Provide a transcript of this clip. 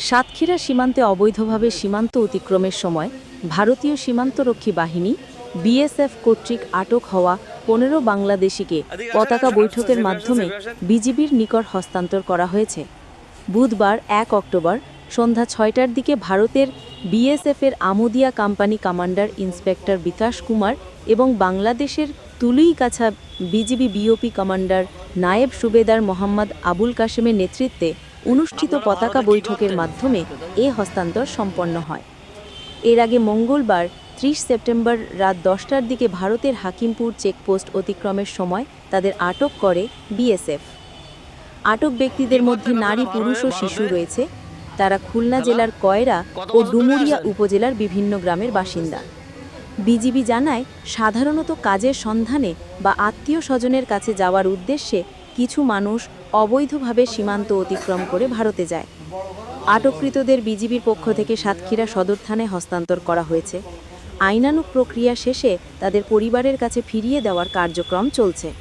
সাতক্ষীরা সীমান্তে অবৈধভাবে সীমান্ত অতিক্রমের সময় ভারতীয় সীমান্তরক্ষী বাহিনী বিএসএফ কর্তৃক আটক হওয়া পনেরো বাংলাদেশিকে পতাকা বৈঠকের মাধ্যমে বিজিবির নিকট হস্তান্তর করা হয়েছে। বুধবার এক অক্টোবর সন্ধ্যা ছয়টার দিকে ভারতের বিএসএফের Amodia company commander inspector Bikash Kumar এবং বাংলাদেশের তুলুইকাছা বিজিবি বিওপি কমান্ডার নায়েব সুবেদার মোহাম্মদ আবুল কাশেমের নেতৃত্বে অনুষ্ঠিত পতাকা বৈঠকের মাধ্যমে এ হস্তান্তর সম্পন্ন হয়। এর আগে মঙ্গলবার ত্রিশ সেপ্টেম্বর রাত দশটার দিকে ভারতের হাকিমপুর চেকপোস্ট অতিক্রমের সময় তাদের আটক করে বিএসএফ। আটক ব্যক্তিদের মধ্যে নারী, পুরুষ ও শিশু রয়েছে। তারা খুলনা জেলার কয়রা ও ডুমুরিয়া উপজেলার বিভিন্ন গ্রামের বাসিন্দা। বিজিবি জানায়, সাধারণত কাজের সন্ধানে বা আত্মীয় স্বজনের কাছে যাওয়ার উদ্দেশ্যে কিছু মানুষ অবৈধভাবে সীমান্ত অতিক্রম করে ভারতে যায়। আটককৃতদের বিজিবির পক্ষ থেকে সাতক্ষীরা সদর থানায় হস্তান্তর করা হয়েছে। আইনানুক প্রক্রিয়া শেষে তাদের পরিবারের কাছে ফিরিয়ে দেওয়ার কার্যক্রম চলছে।